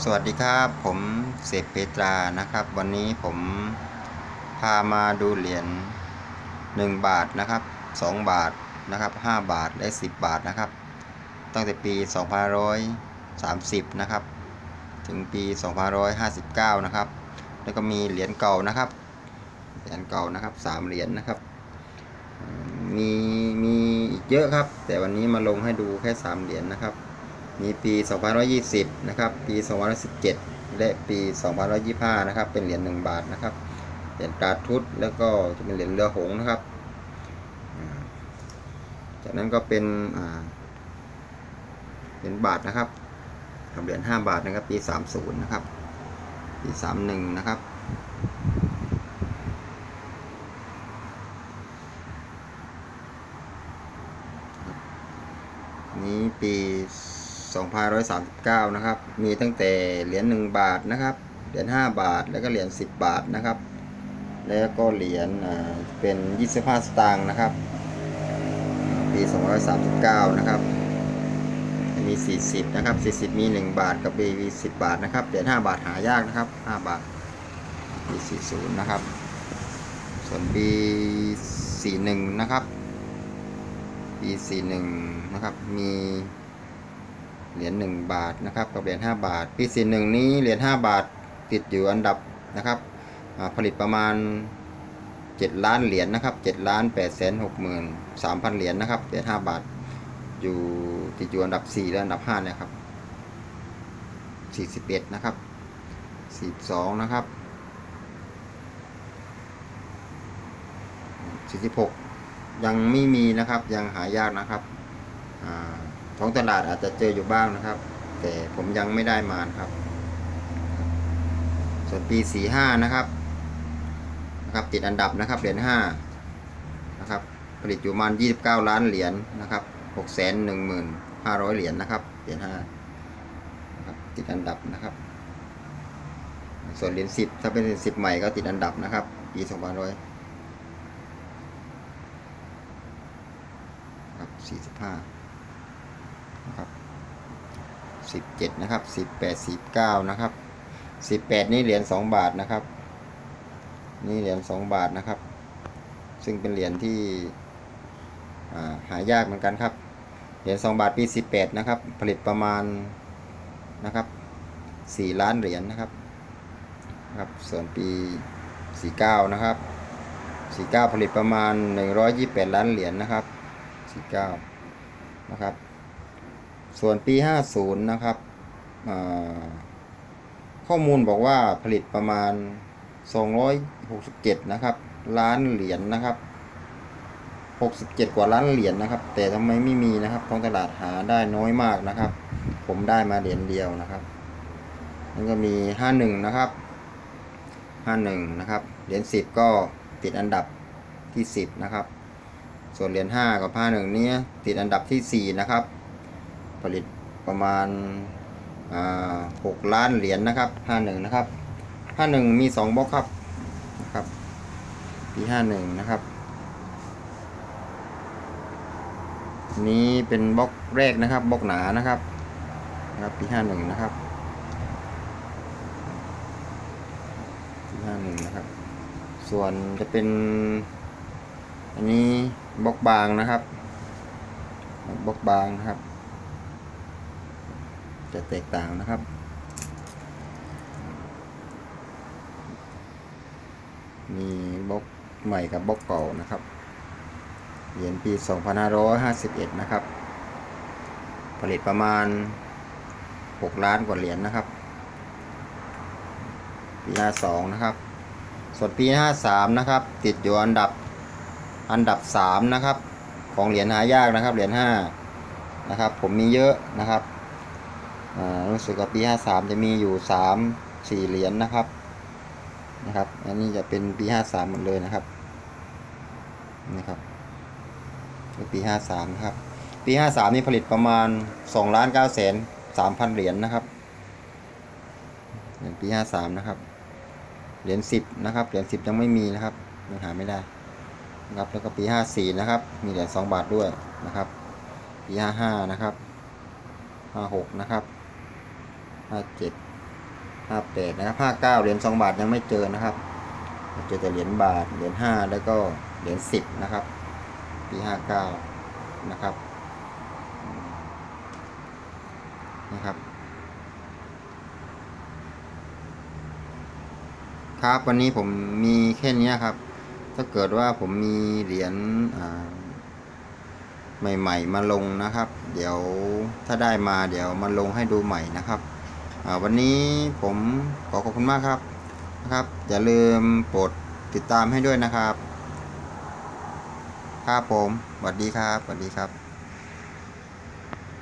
สวัสดีครับ ผมเสพเปตรานะครับ วันนี้ผมพามาดูเหรียญ1 บาทนะครับ2บาทนะครับ5บาทและ 10 บาทนะครับ ตั้งแต่ปี 2530 นะครับ ถึงปี 2559 นะครับ แล้วก็มีเหรียญเก่านะครับ เหรียญเก่านะครับ3เหรียญนะครับมมีมีอีกเยอะครับ แต่วันนี้มาลงให้ดูแค่3เหรียญนะครับ มีปี 2520 นะครับ ปี2017 และปี 2525 นะครับ เป็นเหรียญ1บาทนะครับ เหรียญกาทุดแล้วก็จะเป็นเหรียญเรือหงส์นะครับ จากนั้นก็เป็นเหรียญบาทนะครับกับเหรียญ5บาทนะครับ ปี 30 นะครับ ปี 31 นะครับนี้ปี 2539 นะครับ มีตั้งแต่เหรียญ1บาทนะครับ เหรียญ5บาท แล้วก็เหรียญ10 บาทนะครับ แล้วก็เหรียญเป็น 25 สตางค์นะครับ ปี 239 นะครับ มี 40 นะครับ 40 มี 1 บาทกับปี10 บาทนะครับ เหรียญ5บาทหายากนะครับ 5 บาทปี40 นะครับ ส่วนปี 41 นะครับ ปี 41 นะครับ มี เหรียญ1บาทนะครับกับเหรียญ5บาท ปี41นี้เหรียญ5บาทติดอยู่อันดับนะครับผลิตประมาณ 7 ล้านเหรียญนะครับ7ล้าน8แสน6หมื่น3,000เหรียญนะครับเหรียญ5บาทอยู่ติดอยู่อันดับ 4 และอันดับ5เนี่ยครับ41นะครับ42นะครับ46ยังไม่มีนะครับยังหายากนะครับอา ท้องตลาดอาจจะเจออยู่บ้างนะครับ แต่ผมยังไม่ได้มานะครับ ส่วนปี 45 นะครับนะครับ ติดอันดับนะครับเหรียญ5นะครับผลิตอยู่ประมาณ 29 ล้านเหรียญนะครับ6 1 5 0 0 เหรียญนะครับเหรียญ5นะครับติดอันดับนะครับ ส่วนเหรียญ10 ถ้าเป็นเหรียญ10 ใหม่ก็ติดอันดับนะครับปี2500ครับสี่สิบห้า นะครับสิบเจ็ดนะครับสิบแปดสิบเก้านะครับสิบแปดนี่เหรียญสองบาทนะครับ นี่เหรียญสองบาทนะครับ ซึ่งเป็นเหรียญที่าหายากเหมือนกันครับ เหรียญสองบาทปีสิบแปดนะครับ ผลิตประมาณนะครับสี่ล้านเหรียญนะครับครับ ส่วนปีสี่เก้านะครับสี่เก้าผลิตประมาณหนึ่งร้อยยี่สิบแปดล้านเหรียญนะครับ49นะครับ ส่วนปี 50 นะครับ ข้อมูลบอกว่าผลิตประมาณ 267 นะครับ ล้านเหรียญนนะครับ 67 กว่าล้านเหรียญนนะครับ แต่ทำไมไม่มีนะครับท้องตลาดหาได้น้อยมากนะครับ ผมได้มาเหรียญเดียวนะครับแล้วก็มี 51 นะครับ 51 นะครับ เหรียญ10 ก็ติดอันดับที่ 10 นะครับ ส่วนเหรียญ5กับ 5 1นี้ติดอันดับที่ 4 นะครับ ผลิตประมาณ6ล้านเหรียญนนะครับ51นะครับ51มี2บล็อกครับนะครับปี51นะครับ นี้เป็นบล็อกแรกนะครับบล็อกหนานะครับนะครับปี51นะครับปี51นะครับ ส่วนจะเป็น อันนี้บล็อกบางนะครับบล็อกบางนะครับ จะแตกต่างนะครับ มีบล็อกใหม่กับบล็อกเก่านะครับเหรียญปี 2551 นะครับ ผลิตประมาณ 6 ล้านกว่าเหรียญนนะครับ ปี 52 นะครับ ส่วนปี 53 นะครับ ติดอยู่อันดับอันดับ 3 นะครับ ของเหรียญหายากนะครับ เหรียญ5นะครับ ผมมีเยอะนะครับ รู้สึกว่าปี 53 จะมีอยู่ 3 4 เหรียญนะครับนะครับ อันนี้จะเป็นปี 53 หมดเลยนะครับนะครับปี 53นะครับปี 53 นี่ผลิตประมาณ2ล้าน9แสน3,000 เหรียญนะครับเหรียญปี 53 นะครับ เหรียญ10 นะครับ เหรียญ10 ยังไม่มีนะครับยังหาไม่ได้นะครับแล้วก็ปี 54 นะครับ มีเหรียญ2บาทด้วยนะครับ ปี 55 นะครับ 56 นะครับ 57ห้าแปดนะครับห้าเก้าเหรียญสองบาทยังไม่เจอนะครับเจอแต่เหรียญบาทเหรียญห้าแล้วก็เหรียญสิบนะครับปีห้าเก้านะครับนะครับ ครับวันนี้ผมมีแค่นี้ครับ ถ้าเกิดว่าผมมีเหรียญใหม่ ๆ มาลงนะครับ เดี๋ยวถ้าได้มาเดี๋ยวมาลงให้ดูใหม่นะครับ วันนี้ผมขอขอบคุณมากครับนะครับ อย่าลืมกดติดตามให้ด้วยนะครับ ครับผมสวัสดีครับสวัสดีครับ